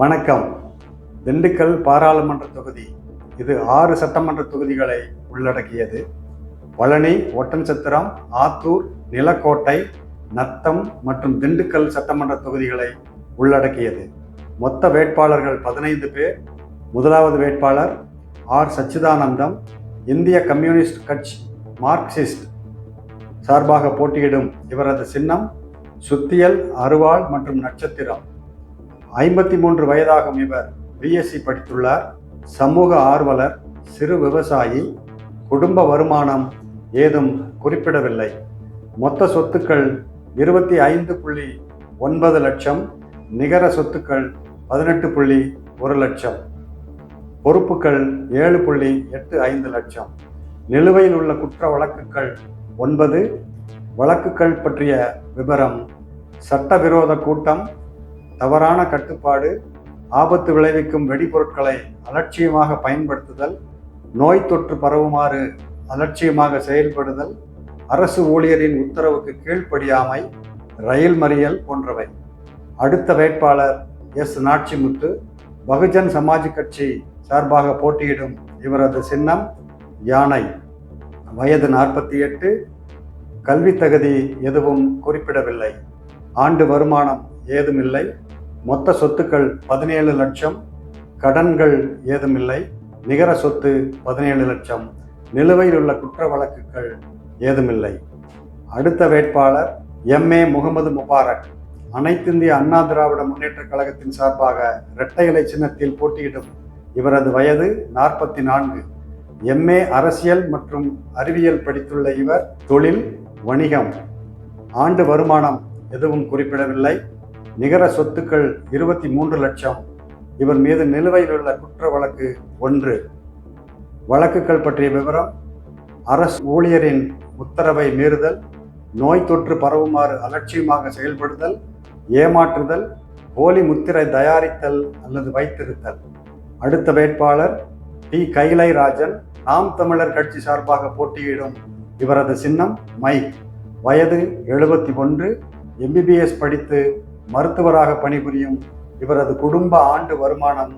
வணக்கம். திண்டுக்கல் பாராளுமன்ற தொகுதி இது ஆறு சட்டமன்ற தொகுதிகளை உள்ளடக்கியது. பழனி ஒட்டன்சத்திரம் ஆத்தூர் நிலக்கோட்டை நத்தம் மற்றும் திண்டுக்கல் சட்டமன்ற தொகுதிகளை உள்ளடக்கியது. மொத்த வேட்பாளர்கள் பதினைந்து பேர். முதலாவது வேட்பாளர் ஆர் சச்சிதானந்தம் இந்திய கம்யூனிஸ்ட் கட்சி மார்க்சிஸ்ட் சார்பாக போட்டியிடும் இவரது சின்னம் சுத்தியல் அருவாள் மற்றும் நட்சத்திரம். ஐம்பத்தி மூன்று வயதாகும் இவர். பிஎஸ்சி படித்துள்ளார். சமூக ஆர்வலர் சிறு விவசாயி. குடும்ப வருமானம் ஏதும் குறிப்பிடவில்லை. மொத்த சொத்துக்கள் இருபத்தி ஐந்து புள்ளி ஒன்பது லட்சம். நிகர சொத்துக்கள் பதினெட்டு புள்ளி ஒரு லட்சம். பொறுப்புகள் ஏழு புள்ளி எட்டு ஐந்து லட்சம். நிலுவையில் உள்ள குற்ற வழக்குகள் ஒன்பது. வழக்குகள் பற்றிய விவரம் சட்டவிரோத கூட்டம் தவறான கட்டுப்பாடு ஆபத்து விளைவிக்கும் வெடிபொருட்களை அலட்சியமாக பயன்படுத்துதல் நோய் தொற்று பரவுமாறு அலட்சியமாக செயல்படுதல் அரசு ஊழியரின் உத்தரவுக்கு கீழ்ப்படியாமை ரயில் மறியல் போன்றவை. அடுத்த வேட்பாளர் எஸ். நாட்சிமுத்து பகுஜன் சமாஜ் கட்சி சார்பாக போட்டியிடும் இவரது சின்னம் யானை. வயது நாற்பத்தி எட்டு கல்வி தகுதி எதுவும் குறிப்பிடவில்லை. ஆண்டு வருமானம் ஏதுமில்லை. மொத்த சொத்துக்கள் பதினேழு லட்சம். கடன்கள் ஏதுமில்லை. நிகர சொத்து பதினேழு லட்சம். நிலுவையில் உள்ள குற்ற வழக்குகள் ஏதுமில்லை. அடுத்த வேட்பாளர் எம். ஏ. முகமது முபாரக். அனைத்திந்திய அண்ணா திராவிட முன்னேற்றக் கழகத்தின் சார்பாக இரட்டை இலை சின்னத்தில் போட்டியிடும் இவரது வயது நாற்பத்தி நான்கு எம்ஏ அரசியல் மற்றும் அறிவியல் படித்துள்ள இவர் தொழில் வணிகம். ஆண்டு வருமானம் எதுவும் குறிப்பிடவில்லை. நிகர சொத்துக்கள் இருபத்தி மூன்று லட்சம். இவர் மீது நிலுவையில் உள்ள குற்ற வழக்கு ஒன்று. வழக்குகள் பற்றிய விவரம் அரசு ஊழியரின் உத்தரவை மீறுதல் நோய் தொற்று பரவுமாறு அலட்சியமாக செயல்படுதல் ஏமாற்றுதல் போலி முத்திரை தயாரித்தல் அல்லது வைத்திருத்தல். அடுத்த வேட்பாளர் டி கைலை ராஜன் நாம் தமிழர் கட்சி சார்பாக போட்டியிடும் இவரது சின்னம் மை. வயது எழுபத்தி ஒன்று எம்பிபிஎஸ் படித்து மருத்துவராக பணிபுரியும் இவரது குடும்ப ஆண்டு வருமானம்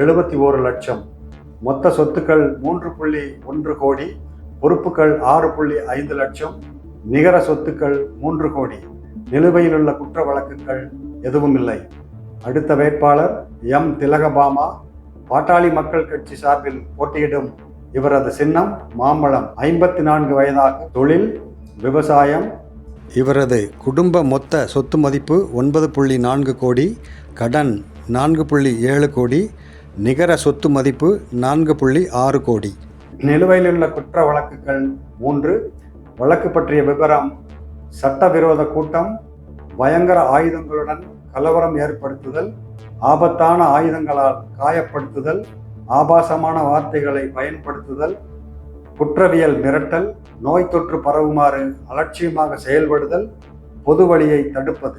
எழுபத்தி ஓரு லட்சம். மொத்த சொத்துக்கள் மூன்று புள்ளி ஒன்று கோடி பொறுப்புகள் ஆறு புள்ளி ஐந்து லட்சம் நிகர சொத்துக்கள் மூன்று கோடி. நிலுவையில் உள்ள குற்ற வழக்குகள் எதுவும் இல்லை அடுத்த வேட்பாளர் எம். திலகபாமா பாட்டாளி மக்கள் கட்சி சார்பில் போட்டியிடும் இவரது சின்னம் மாம்பழம் ஐம்பத்தி நான்கு வயதாக தொழில் விவசாயம் இவரது குடும்ப மொத்த சொத்து மதிப்பு ஒன்பது புள்ளி நான்கு கோடி கடன் நான்கு புள்ளி ஏழு கோடி நிகர சொத்து மதிப்பு நான்கு புள்ளி ஆறு கோடி. நிலுவையில் உள்ள குற்ற வழக்குகள் மூன்று. வழக்கு பற்றிய விவரம் சட்டவிரோத கூட்டம் பயங்கர ஆயுதங்களுடன் கலவரம் ஏற்படுத்துதல் ஆபத்தான ஆயுதங்களால் காயப்படுத்துதல் ஆபாசமான வார்த்தைகளை பயன்படுத்துதல் குற்றவியல் மிரட்டல் நோய் தொற்று பரவுமாறு அலட்சியமாக செயல்படுதல் பொது வழியை தடுப்பது.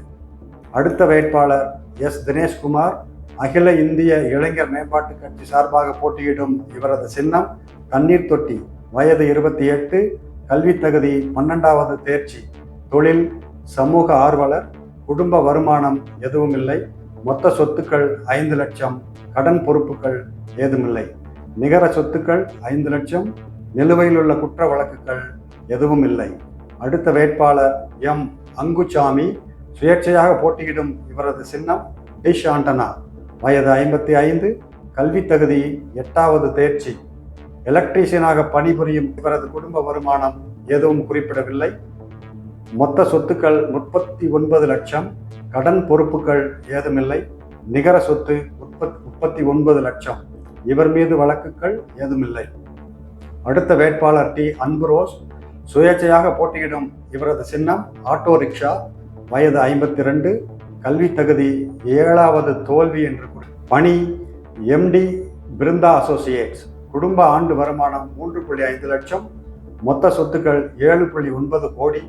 அடுத்த வேட்பாளர் எஸ். தினேஷ்குமார் அகில இந்திய இளைஞர் மேம்பாட்டு கட்சி சார்பாக போட்டியிடும் இவரது சின்னம் தண்ணீர் தொட்டி வயது இருபத்தி எட்டு கல்வி தகுதி பன்னெண்டாவது தேர்ச்சி. தொழில் சமூக ஆர்வலர் குடும்ப வருமானம் எதுவும் இல்லை மொத்த சொத்துக்கள் ஐந்து லட்சம் கடன் பொறுப்புகள் ஏதுமில்லை. நிகர சொத்துக்கள் ஐந்து லட்சம் நிலுவையில் உள்ள குற்ற வழக்குகள் எதுவும் இல்லை. அடுத்த வேட்பாளர் எம். அங்குச்சாமி சுயேட்சையாக போட்டியிடும் இவரது சின்னம் டிஷ் ஆண்டனா. வயது ஐம்பத்தி ஐந்து கல்வி தகுதி எட்டாவது தேர்ச்சி. எலக்ட்ரீஷியனாக பணிபுரியும் இவரது குடும்ப வருமானம் எதுவும் குறிப்பிடவில்லை. மொத்த சொத்துக்கள் முப்பத்தி ஒன்பது லட்சம். கடன் பொறுப்புகள் ஏதுமில்லை. நிகர சொத்து முப்பத் முப்பத்தி ஒன்பது லட்சம். இவர் மீது வழக்குகள் ஏதுமில்லை அடுத்த வேட்பாளர் டி. அன்புரோஸ் சுயேட்சையாக போட்டியிடும் இவரது சின்னம் ஆட்டோ ரிக்ஷா வயது ஐம்பத்தி ரெண்டு கல்வி தகுதி ஏழாவது தோல்வி என்று குறி- பணி எம்டி பிருந்தா அசோசியேட்ஸ். குடும்ப ஆண்டு வருமானம் மூன்று புள்ளி ஐந்து லட்சம் மொத்த சொத்துக்கள் ஏழு புள்ளி ஒன்பது கோடி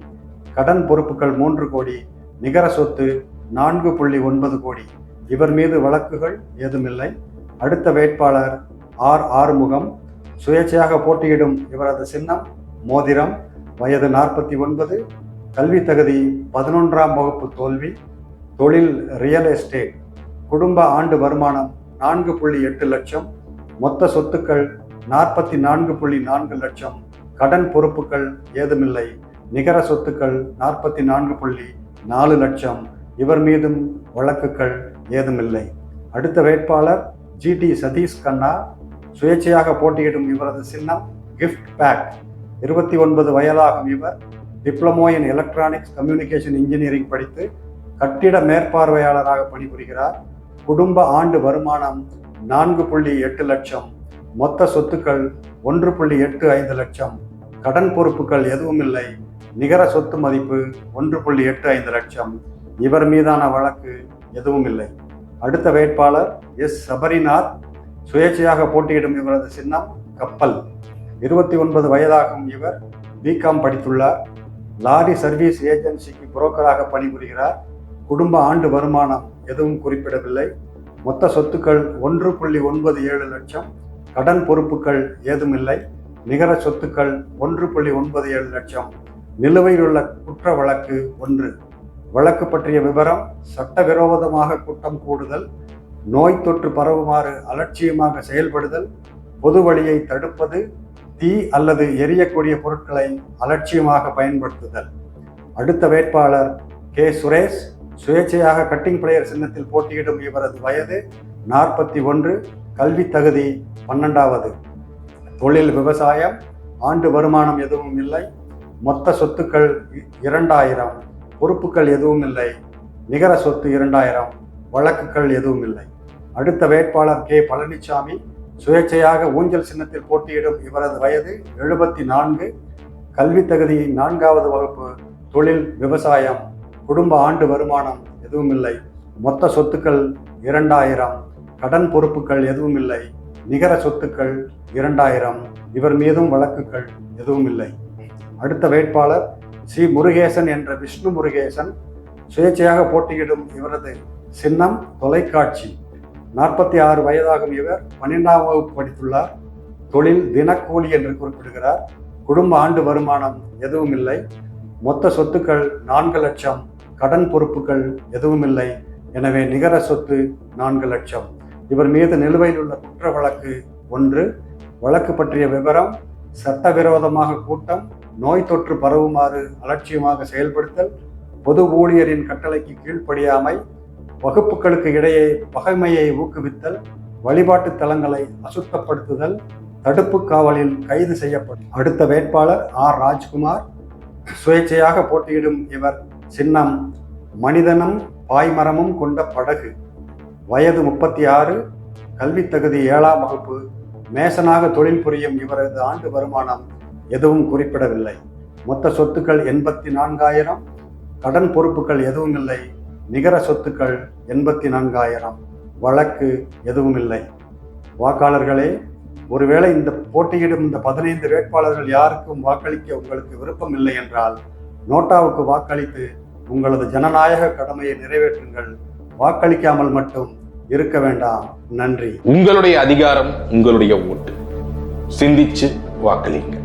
கடன் பொறுப்புகள் மூன்று கோடி நிகர சொத்து நான்கு புள்ளி ஒன்பது கோடி. இவர் மீது வழக்குகள் ஏதுமில்லை. அடுத்த வேட்பாளர் ஆர். ஆறுமுகம் சுயேட்சையாக போட்டியிடும் இவரது சின்னம் மோதிரம் வயது நாற்பத்தி ஒன்பது கல்வி தகுதி பதினொன்றாம் வகுப்பு தோல்வி தொழில் ரியல் எஸ்டேட் குடும்ப ஆண்டு வருமானம் நான்கு புள்ளி எட்டு லட்சம் மொத்த சொத்துக்கள் நாற்பத்தி நான்கு புள்ளி நான்கு லட்சம் கடன் பொறுப்புகள் ஏதுமில்லை நிகர சொத்துக்கள் நாற்பத்தி நான்கு புள்ளி நாலு லட்சம் இவர் மீதும் வழக்குகள் ஏதுமில்லை. அடுத்த வேட்பாளர் ஜிடி சதீஷ் கண்ணா சுயேட்சையாக போட்டியிடும் இவரது சின்னம் கிஃப்ட் பேக் இருபத்தி ஒன்பது வயதாகும் இவர். Diploma in electronics communication engineering படித்து கட்டிட மேற்பார்வையாளராக பணிபுரிகிறார். குடும்ப ஆண்டு வருமானம் நான்கு புள்ளி எட்டு லட்சம். மொத்த சொத்துக்கள் ஒன்று புள்ளி எட்டு ஐந்து லட்சம். கடன் பொறுப்புகள் எதுவும் இல்லை. நிகர சொத்து மதிப்பு ஒன்று புள்ளி எட்டு ஐந்து லட்சம். இவர் மீதான வழக்கு எதுவும் இல்லை. அடுத்த வேட்பாளர் எஸ். சபரிநாத் சுயேட்சையாக போட்டியிடும் இவரது சின்னம் கப்பல். இருபத்தி ஒன்பது வயதாகும் இவர் பிகாம் படித்துள்ளார். லாரி சர்வீஸ் ஏஜென்சிக்கு புரோக்கராக பணிபுரிகிறார். குடும்ப ஆண்டு வருமானம் எதுவும் குறிப்பிடவில்லை. மொத்த சொத்துக்கள் ஒன்று புள்ளி ஒன்பது ஏழு லட்சம். கடன் பொறுப்புகள் ஏதுமில்லை. நிகர சொத்துக்கள் ஒன்று புள்ளி ஒன்பது ஏழு லட்சம். நிலுவையில் உள்ள குற்ற வழக்கு ஒன்று. வழக்கு பற்றிய விவரம் சட்டவிரோதமாக குற்றம் கூடுதல் நோய் தொற்று பரவுமாறு அலட்சியமாக செயல்படுதல் பொது வழியை தடுப்பது தீ அல்லது எரியக்கூடிய பொருட்களை அலட்சியமாக பயன்படுத்துதல். அடுத்த வேட்பாளர் கே. சுரேஷ் சுயேட்சையாக கட்டிங் பிளேயர் சின்னத்தில் போட்டியிடும் இவரது வயது நாற்பத்தி ஒன்று கல்வி தகுதி பன்னெண்டாவது. தொழில் விவசாயம் ஆண்டு வருமானம் எதுவும் இல்லை மொத்த சொத்துக்கள் இ- இரண்டாயிரம் பொறுப்புகள் எதுவும் இல்லை நிகர சொத்து இரண்டாயிரம் வழக்குகள் எதுவும் இல்லை. அடுத்த வேட்பாளர் கே. பழனிசாமி சுயேட்சையாக ஊஞ்சல் சின்னத்தில் போட்டியிடும் இவரது வயது எழுபத்தி நான்கு. கல்வி தகுதி நான்காவது வகுப்பு தொழில் விவசாயம். குடும்ப ஆண்டு வருமானம் எதுவும் இல்லை மொத்த சொத்துக்கள் இரண்டாயிரம். கடன் பொறுப்புகள் எதுவும் இல்லை நிகர சொத்துக்கள் இரண்டாயிரம். இவர் மீதும் வழக்குகள் எதுவும் இல்லை அடுத்த வேட்பாளர் சி. முருகேசன் என்ற விஷ்ணு முருகேசன் சுயேட்சையாக போட்டியிடும் இவரது சின்னம் தொலைக்காட்சி. நாற்பத்தி ஆறு வயதாகும் இவர் பன்னெண்டாம் வகுப்பு படித்துள்ளார். தொழில் தினக்கூலி என்று குறிப்பிடுகிறார். குடும்ப ஆண்டு வருமானம் எதுவும் இல்லை. மொத்த சொத்துக்கள் நான்கு லட்சம். கடன் பொறுப்புகள் எதுவும் இல்லை. எனவே நிகர சொத்து நான்கு லட்சம். இவர் மீது நிலுவையில் உள்ள குற்ற வழக்கு ஒன்று. வழக்கு பற்றிய விவரம் சட்டவிரோதமாக கூட்டம் நோய் தொற்று பரவுமாறு அலட்சியமாக செயல்படுத்தல் பொது ஊழியரின் கட்டளைக்கு கீழ்ப்படியாமை வகுப்புகளுக்கு இடையே பகைமையை ஊக்குவித்தல் வழிபாட்டு தலங்களை அசுத்தப்படுத்துதல் தடுப்பு காவலில் கைது செய்யப்படும் அடுத்த வேட்பாளர் ஆர். ராஜ்குமார் சுயேட்சையாக போட்டியிடும் இவர் சின்னம் மனிதனும் பாய்மரமும் கொண்ட படகு. வயது முப்பத்தி ஆறு கல்வி தகுதி ஏழாம் வகுப்பு மேசனாக தொழில் புரியும் இவரது ஆண்டு வருமானம் எதுவும் குறிப்பிடவில்லை. மொத்த சொத்துக்கள் எண்பத்தி நான்காயிரம் கடன் பொறுப்புகள் எதுவும் இல்லை. நிகர சொத்துக்கள் எண்பத்தி நான்காயிரம் வழக்கு எதுவும் இல்லை வாக்காளர்களே ஒருவேளை இந்த போட்டியிடும் இந்த பதினைந்து வேட்பாளர்கள் யாருக்கும் வாக்களிக்க உங்களுக்கு விருப்பம் இல்லை என்றால் நோட்டாவுக்கு வாக்களித்து உங்களது ஜனநாயக கடமையை நிறைவேற்றுங்கள். வாக்களிக்காமல் மட்டும் இருக்க வேண்டாம். நன்றி. உங்களுடைய அதிகாரம் உங்களுடைய ஓட்டு. சிந்திச்சு வாக்களிங்க.